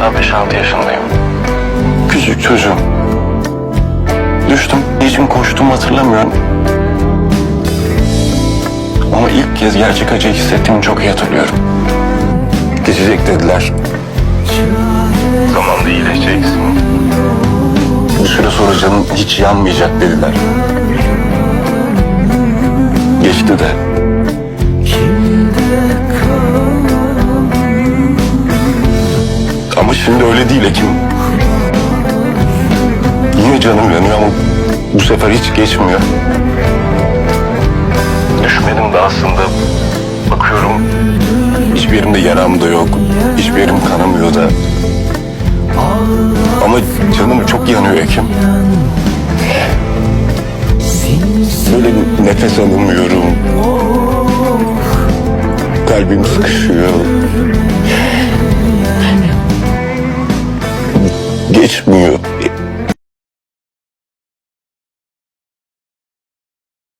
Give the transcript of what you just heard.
Daha 5-6 yaşındayım. Küçük çocuğum. Düştüm. Niçin koştuğumu hatırlamıyorum. Ama ilk kez gerçek acıyı hissettiğimi çok iyi hatırlıyorum. Geçecek dediler. Zamanla iyileşeceksin. Bir süre sonra canın hiç yanmayacak dediler. Geçti de. Şimdi öyle değil Ekim. Yine canım yanıyor ama bu sefer hiç geçmiyor. Düşmedim de aslında bakıyorum hiçbir yerimde yaram da yok. Hiçbir yerim kanamıyor da. Ama canım çok yanıyor Ekim. Böyle nefes alamıyorum. Kalbim sıkışıyor. Geçmiyor.